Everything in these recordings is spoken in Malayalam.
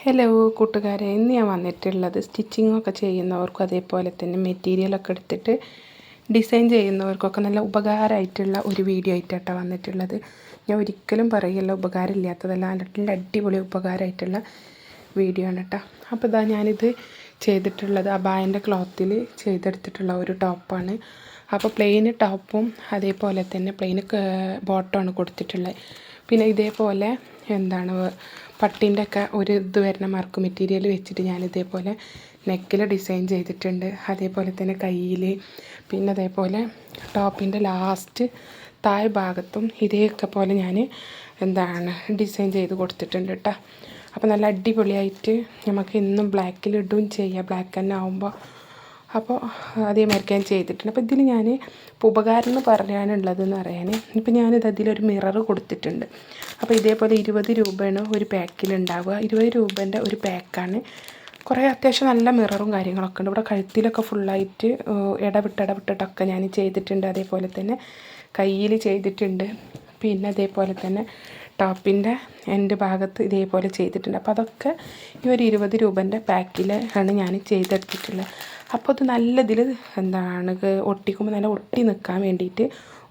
ഹലോ കൂട്ടുകാരെ. ഇന്ന് ഞാൻ വന്നിട്ടുള്ളത് സ്റ്റിച്ചിങ്ങൊക്കെ ചെയ്യുന്നവർക്കും അതേപോലെ തന്നെ മെറ്റീരിയലൊക്കെ എടുത്തിട്ട് ഡിസൈൻ ചെയ്യുന്നവർക്കൊക്കെ നല്ല ഉപകാരമായിട്ടുള്ള ഒരു വീഡിയോ ആയിട്ടാണ് വന്നിട്ടുള്ളത്. ഞാൻ ഒരിക്കലും പറയില്ല ഉപകാരമില്ലാത്തതല്ല. നല്ല അടിപൊളി ഉപകാരമായിട്ടുള്ള വീഡിയോ ആണ് കേട്ടോ. അപ്പോൾ ഇതാ ഞാനിത് ചെയ്തിട്ടുള്ളത്. അബായന്റെ ക്ലോത്തിൽ ചെയ്തെടുത്തിട്ടുള്ള ഒരു ടോപ്പാണ് അപ്പോൾ പ്ലെയിൻ ടോപ്പും അതേപോലെ തന്നെ പ്ലെയിൻ ബോട്ടമാണ് കൊടുത്തിട്ടുള്ളത് പിന്നെ ഇതേപോലെ എന്താണ് പട്ടീന്റെ ഒക്കെ ഒരു ഇത് വരുന്ന മർക്ക് മെറ്റീരിയൽ വെച്ചിട്ട് ഞാൻ ഇതേപോലെ നെക്കിൽ ഡിസൈൻ ചെയ്തിട്ടുണ്ട്. അതേപോലെ തന്നെ കയ്യിൽ പിന്നെ അതേപോലെ ടോപ്പിന്റെ ലാസ്റ്റ് താഴ് ഭാഗത്തും ഇതേയൊക്കെ പോലെ ഞാൻ എന്താണ് ഡിസൈൻ ചെയ്ത് കൊടുത്തിട്ടുണ്ട് കേട്ടോ അപ്പോൾ നല്ല അടിപൊളിയായിട്ട് നമുക്ക് ഇന്നും ബ്ലാക്കിൽ ഇടുകയും ചെയ്യാം. ബ്ലാക്ക് തന്നെ ആകുമ്പോൾ അപ്പോൾ അതേമാതിരിക്ക് ഞാൻ ചെയ്തിട്ടുണ്ട്. അപ്പോൾ ഇതിൽ ഞാൻ ഉപകാരം എന്ന് പറയാനുള്ളതെന്ന് പറയാൻ. ഇപ്പം ഞാനിത് അതിലൊരു മിറർ കൊടുത്തിട്ടുണ്ട്. അപ്പോൾ ഇതേപോലെ ഇരുപത് രൂപയാണ് ഒരു പാക്കിൽ ഉണ്ടാവുക. ഇരുപത് രൂപേന്റെ ഒരു പാക്കാണ് കുറേ അത്യാവശ്യം നല്ല മിററും കാര്യങ്ങളൊക്കെ ഉണ്ട്. ഇവിടെ കഴുത്തിലൊക്കെ ഫുള്ളായിട്ട് ഇടവിട്ട് ഇടവിട്ടിട്ടൊക്കെ ഞാൻ ചെയ്തിട്ടുണ്ട്. അതേപോലെ തന്നെ കയ്യിൽ ചെയ്തിട്ടുണ്ട്. പിന്നെ അതേപോലെ തന്നെ ടോപ്പിന്റെ എന്റെ ഭാഗത്ത് ഇതേപോലെ ചെയ്തിട്ടുണ്ട്. അപ്പോൾ അതൊക്കെ ഈ ഒരു ഇരുപത് രൂപന്റെ പാക്കിൽ ആണ് ഞാൻ ചെയ്തെടുത്തിട്ടുള്ളത്. അപ്പോൾ അത് നല്ല ഇതിൽ എന്താണ് ഒട്ടിക്കുമ്പോൾ നല്ല ഒട്ടി നിൽക്കാൻ വേണ്ടിയിട്ട്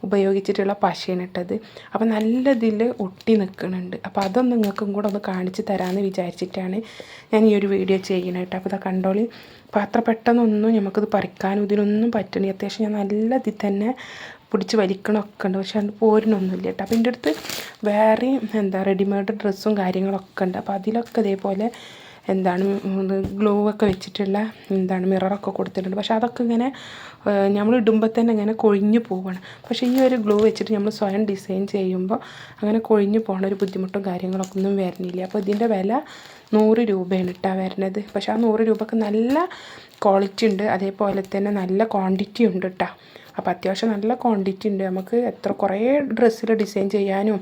ഉപയോഗിച്ചിട്ടുള്ള പശയാണ് ഇട്ടത്. അപ്പോൾ നല്ല ഇതിൽ ഒട്ടി നിൽക്കുന്നുണ്ട്. അപ്പോൾ അതൊന്നും നിങ്ങൾക്കും കൂടെ ഒന്ന് കാണിച്ച് തരാമെന്ന് വിചാരിച്ചിട്ടാണ് ഞാൻ ഈ ഒരു വീഡിയോ ചെയ്യുന്നത് കേട്ടോ. അപ്പോൾ ഇതാ കണ്ടോളി. അപ്പോൾ അത്ര പെട്ടെന്നൊന്നും നമുക്കിത് പറിക്കാനും ഇതിനൊന്നും പറ്റണി അത്യാവശ്യം ഞാൻ നല്ല ഇതിൽ തന്നെ പിടിച്ച് വലിക്കണമൊക്കെ ഉണ്ട്. പക്ഷെ അത് പോരിനൊന്നുമില്ല കേട്ടോ. അപ്പം എന്റെ അടുത്ത് വേറെയും എന്താ റെഡിമെയ്ഡ് ഡ്രസ്സും കാര്യങ്ങളൊക്കെ ഉണ്ട്. അപ്പോൾ അതിലൊക്കെ ഇതേപോലെ എന്താണ് ഗ്ലോ ഒക്കെ വെച്ചിട്ടുള്ള എന്താണ് മിററൊക്കെ കൊടുത്തിട്ടുണ്ട്. പക്ഷേ അതൊക്കെ ഇങ്ങനെ നമ്മൾ ഇടുമ്പോൾ തന്നെ ഇങ്ങനെ കൊഴിഞ്ഞു പോവുകയാണ് പക്ഷേ ഈ ഒരു ഗ്ലോ വെച്ചിട്ട് നമ്മൾ സ്വയം ഡിസൈൻ ചെയ്യുമ്പോൾ അങ്ങനെ കൊഴിഞ്ഞു പോകണ ഒരു ബുദ്ധിമുട്ടും കാര്യങ്ങളൊക്കെ ഒന്നും വരുന്നില്ല. അപ്പോൾ ഇതിന്റെ വില നൂറ് രൂപയാണ് ഇട്ടാ വരുന്നത്. പക്ഷേ ആ നൂറ് രൂപക്ക് നല്ല ക്വാളിറ്റി ഉണ്ട്. അതേപോലെ തന്നെ നല്ല ക്വാണ്ടിറ്റി ഉണ്ട് കേട്ടോ അപ്പോൾ അത്യാവശ്യം നല്ല ക്വാണ്ടിറ്റി ഉണ്ട്. നമുക്ക് എത്ര കുറേ ഡ്രസ്സിൽ ഡിസൈൻ ചെയ്യാനും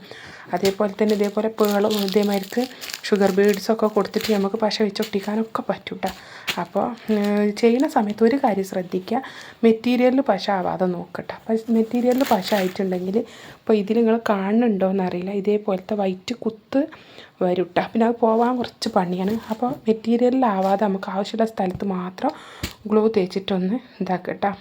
അതേപോലെ തന്നെ ഇതേപോലെ പേളും ഇതേമാതിരിക്ക് ഷുഗർ ബീഡ്സൊക്കെ കൊടുത്തിട്ട് നമുക്ക് പശ വെച്ചൊട്ടിക്കാനൊക്കെ പറ്റും കേട്ടോ അപ്പോൾ ചെയ്യുന്ന സമയത്ത് ഒരു കാര്യം ശ്രദ്ധിക്കുക മെറ്റീരിയലിൽ പശ ആവാതെ നോക്കട്ടെ. അപ്പം മെറ്റീരിയലിൽ പശ ആയിട്ടുണ്ടെങ്കിൽ ഇപ്പോൾ ഇതിൽ നിങ്ങൾ കാണുന്നുണ്ടോ എന്നറിയില്ല ഇതേപോലത്തെ വൈറ്റ് കുത്ത് വരും കേട്ടോ പിന്നെ അത് പോവാൻ കുറച്ച് പണിയാണ്. അപ്പോൾ മെറ്റീരിയലിലാവാതെ നമുക്ക് ആവശ്യമുള്ള സ്ഥലത്ത് മാത്രം ഗ്ലൂ തേച്ചിട്ടൊന്ന് ഇതാക്കുക കേട്ടോ